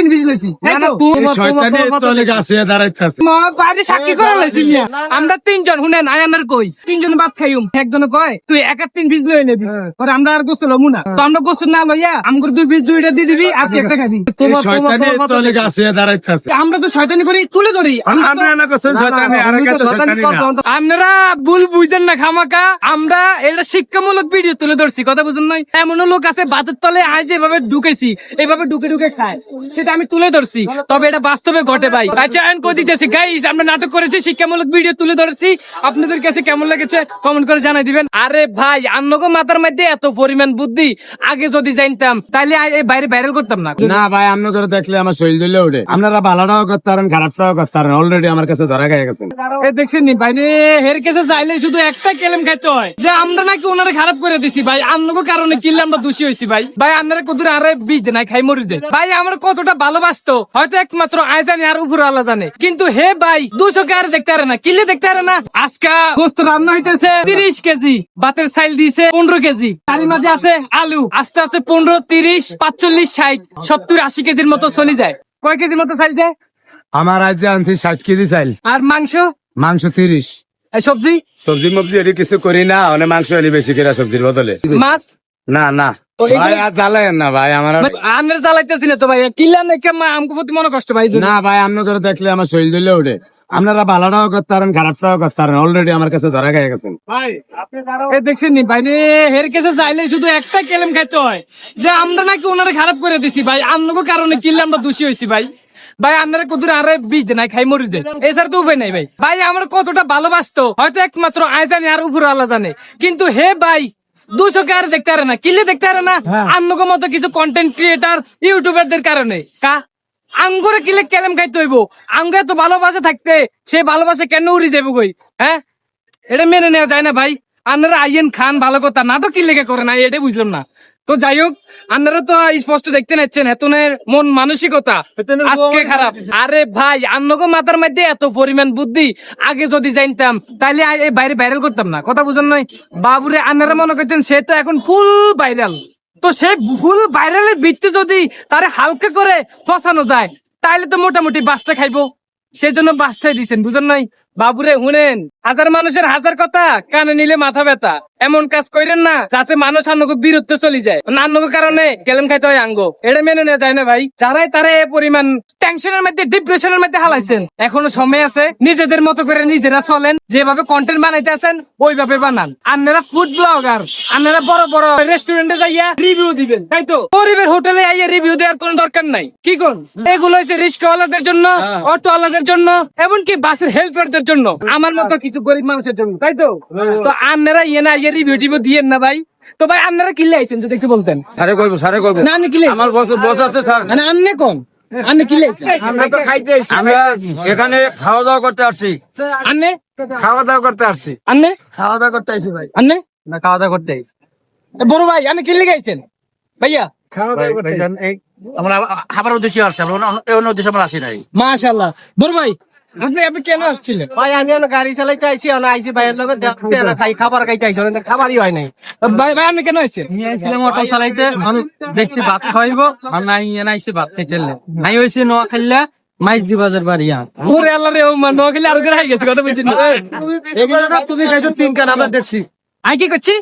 তিন পিস লইছি সাক্ষী করে লইছি আমরা তিনজন শুনেন আয়ানার কই? তিনজন ভাত খাইম। একজন কয় তুই একা তিন পিস লই নেবি। পরে আমরা আর গোস্ত লমু না। তো আমরা গোস্ত না লইয়া আমগর দুই পিস দুইটা দিয়ে দিবি আর একটা খাবি। আমরা তো শয়তানি করি তুলে ধরি। আমরা না করছেন শয়তানি আর কে তো শয়তানি না। আপনারা ভুল বুঝেন না খামাকা। আমরা এটা শিক্ষামূলক ভিডিও তুলে ধরছি কথা বুঝেন নাই? এমনও লোক আছে বাতের তলে আজ এভাবে ঢুকেছি এভাবে ঢুকে ঢুকে খায়। সেটা আমি তুলে ধরছি। তবে এটা বাস্তবে ঘটে ভাই। আচ্ছা করে দিতেছি? গাইস আমরা নাটক করেছি শিক্ষামূলক ভিডিও তুলে ধরেছি। আপনাদের কাছে কেমন লেগেছে? কমেন্ট করে জানাই দিবেন। আরে ভাই আন্নগো মাথার মধ্যে এত পরিমাণ বুদ্ধি। আগে যদি জানতাম তাহলে এই বাইরে ভাইরাল করতাম না। না ভাই আপনি করে দেখলে আমার শরীর দিলে ওঠে। আপনারা ভালোটাও করতে পারেন খারাপটাও করতে পারেন। অলরেডি আমার কাছে ধরা গেছে গেছেন। দেখছেন নি ভাই? হের কাছে চাইলে শুধু একটা কেলেম খাইতে হয়। যে আমরা নাকি ওনারে খারাপ করে দিছি ভাই। আপনাকে কারণে কিনলে আমরা দোষী হয়েছি ভাই। ভাই আপনারা কত আরে বিষ দেন খাই মরি দেয় ভাই আমার কতটা ভালোবাসতো হয়তো একমাত্র আয় জানি আর উপর আল্লাহ জানে। কিন্তু হে ভাই দুশো কে আর দেখতে পারে না কিলে দেখতে পারে না? আজকা গোস্ত রান্না হইতেছে তিরিশ কেজি ভাতের চাইল দিয়েছে পনেরো কেজি। তারই মাঝে আছে আলু আস্তে আস্তে পনেরো তিরিশ পাঁচচল্লিশ ষাট সত্তর আশি কেজির মতো চলে যায়। কয় কেজির মতো চাইল যায়? আমার আজ আনছি ষাট কেজি চাইল। আর মাংস? মাংস তিরিশ। এই সবজি? সবজি মবজি এটি কিছু করি না অনেক মাংস এলি বেশি করে সবজির বদলে। মাছ? না না। ভাই আর জ্বালায়েন না ভাই আমার আর- জ্বালাইতেছি না তো ভাই। কিলা নাকি আমাকে প্রতি মনে কষ্ট ভাই না ভাই আপনি করে দেখলে আমার শরীর দিলে ওঠে আপনারা ভালোটাও করতে পারেন খারাপটাও করতে পারেন অলরেডি আমার কাছে ধরা গেছে গেছেন। দেখছেন নি ভাই হের কাছে চাইলে শুধু একটা কেলেম খাইতে হয়। যে আমরা নাকি ওনারে খারাপ করে দিছি ভাই আপনাকে কারণে কিনলে আমরা দোষী হয়েছি ভাই। ভাই আপনারা কত আরে বিষ দেন খাই মরি দেন এছাড়া তো উপায় নাই ভাই। ভাই আমার কতটা ভালোবাসতো হয়তো একমাত্র আয় জানি আর উপর আল্লাহ জানে। কিন্তু হে ভাই দুশো কে আর দেখতে পারে না কিলে দেখতে পারে না আন্নগো মতো কিছু কন্টেন্ট ক্রিয়েটার ইউটিউবারদের কারণে। কা? আঙ্গুরে কিলে কেলেম খাইতে হইব। আঙ্গুরে এত ভালোবাসা থাকতে সে ভালোবাসা কেন উড়ি যাব কই হ্যাঁ? এটা মেনে নেওয়া যায় না ভাই। আপনারা আইয়েন খান ভালো কথা না তো কি লেগে করে না এটাই বুঝলাম না। তো যাই হোক আপনারা তো স্পষ্ট দেখতে নিচ্ছেন এতনের মন মানসিকতা আজকে খারাপ। আরে ভাই আন্নগো মাথার মধ্যে এত পরিমাণ বুদ্ধি আগে যদি জানতাম তাহলে এই বাইরে ভাইরাল করতাম না। কথা বুঝেন নয় বাবুরে আপনারা মনে করছেন সে তো এখন ফুল ভাইরাল তো সে ফুল ভাইরালের ভিত্তি যদি তারে হালকা করে ফসানো যায় তাহলে তো মোটামুটি বাসটা খাইবো। সেই জন্য বাসটাই দিচ্ছেন বুঝেন নাই? বাবুরে শুনেন হাজার মানুষের হাজার কথা কানে নিলে মাথা ব্যথা। এমন কাজ করেন না যাতে মানুষ আন্নকে বিরুদ্ধে চলে যায়। আন্নকে কারণে গেলেম খাইতে হয় আঙ্গ। এটা মেনে নেওয়া যায় না ভাই। যারাই তারা এ পরিমাণ টেনশনের মধ্যে ডিপ্রেশনের মধ্যে হালাইছেন। এখনও সময় আছে নিজেদের মতো করে নিজেরা চলেন। যেভাবে কন্টেন্ট বানাইতে আছেন ওইভাবে বানান। আপনারা ফুড ব্লগার আপনারা বড় বড় রেস্টুরেন্টে যাইয়া রিভিউ দিবেন তাই তো? গরিবের হোটেলে আইয়া রিভিউ দেওয়ার কোনো দরকার নাই। কি কোন? এগুলো হচ্ছে রিস্কওয়ালাদের জন্য অটোওয়ালাদের জন্য এমনকি বাসের হেল্পারদের জন্য। আমার মতো কিছু গরিব মানুষের জন্য তাই তো? তো আপনারা ইয়ে না ইয়ে রিভিউ টিভিউ দিয়েন না ভাই। তো ভাই আপনারা কিনলে আইছেন যদি একটু বলতেন। সারে কইবো সারে কইবো। না আপনি কিনলে আমার বস বস আছে স্যার। মানে আন্নে কোন আন্নে কিনলে আমরা তো খাইতে এসেছি আমরা এখানে খাওয়া দাওয়া করতে আসছি। আন্নে খাওয়া দাওয়া করতে আসছি। আন্নে খাওয়া দাওয়া করতে আসছি ভাই। আন্নে না খাওয়া দাওয়া করতে আসছি এ বড় ভাই আন্নে কিনলে গাইছেন ভাইয়া। খাওয়া দাওয়া করতে আমরা খাবার উদ্দেশ্যে আসছি আমরা অন্য- অন্য উদ্দেশ্যে আমরা আসি নাই। মাশাআল্লাহ। বড় ভাই আপনি আপনি কেন আসছিলেন? ভাই আমি এখন গাড়ি চালাইতে আইছি এখন আইছি ভাইয়ের লগে দেখতে না খাই খাবার খাইতে আইছি খাবারই হয় নাই। ভাই ভাই আপনি কেন আসছেন? অটো চালাইতে দেখছি ভাত খাইবো আর নাই আইছি ভাত খাইতে নাই হইছে নোয়া খাইলা মাইজ দি বাজার বাড়ি ওরে আল্লাহ রে ও মা নখালি আর করে গেছে কথা তুমি খাইছো তিন কান আমরা দেখছি। আই কি করছি?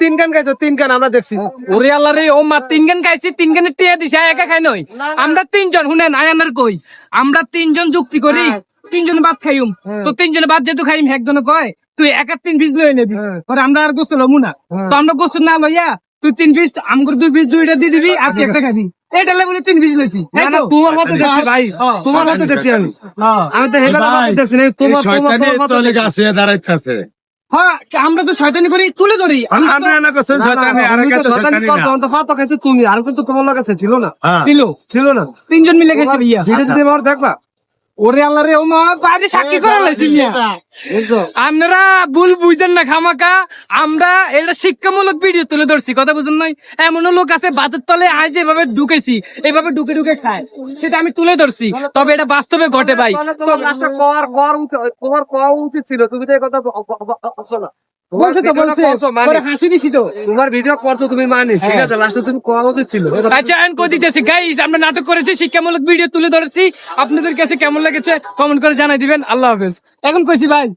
তিন কান খাইছো তিন কান আমরা দেখছি। ওরে আল্লাহ রে ও মা তিন গান খাইছি তিন গানের টিয়া দিছে একা খাই নই? আমরা তিনজন শুনেন আয়ানার কই? আমরা তিনজন যুক্তি করি তিনজন ভাত খাইম। তো তিনজনে ভাত যেহেতু খাইম একজনে কয় তুই এক তিন পিস লই নেবি। পরে আমরা আর গোস্ত লমু না। তো আমরা গোস্ত না লইয়া তুই তিন পিস আমগর দুই পিস দুইটা দিয়ে দিবি আর একটা খাবি। এটা লেবুলে তিন পিস লইছি। না না তোমার মতে দেখছি ভাই। হ্যাঁ। তোমার মতে দেখছি আমি। হ্যাঁ। আমি তো হেটার মতে দেখছি না তোমার তোমার শয়তানি তোমার মতে তলে গাছে দাঁড়াইতেছে। হ্যাঁ আমরা তো শয়তানি করি তুলে ধরি। আমরা না করছেন শয়তানি আর কে তো শয়তানি না। তো খাইছো তুমি আর কিন্তু তোমার লগে আছে ছিল না। হ্যাঁ। ছিল। ছিল না। তিনজন মিলে গেছে ভাইয়া ভিডিও যদি আমার দেখবা ওরে আল্লাহ রে ও বাইরে সাক্ষী করে লাইছি আপনারা ভুল বুঝেন না খামাকা আমরা এটা শিক্ষামূলক ভিডিও তুলে ধরছি কথা বুঝেন নাই এমনও লোক আছে বাতের তলে আজ এভাবে ঢুকেছি এভাবে ঢুকে ঢুকে খায় সেটা আমি তুলে ধরছি তবে এটা বাস্তবে ঘটে ভাই তোমার কর কর উচিত ছিল তুমি তো কথা বলছো না বলছে। তো বলছে পরে হাসি দিছি তো। তোমার ভিডিও করছ তুমি মানি। ঠিক আছে লাস্টে তুমি কোয়া ছিল? আচ্ছা দিতেছি? গাইস আমরা নাটক করেছি শিক্ষামূলক ভিডিও তুলে ধরেছি। আপনাদের কাছে কেমন লেগেছে কমেন্ট করে জানাই দিবেন। আল্লাহ হাফেজ। এখন কইছি ভাই।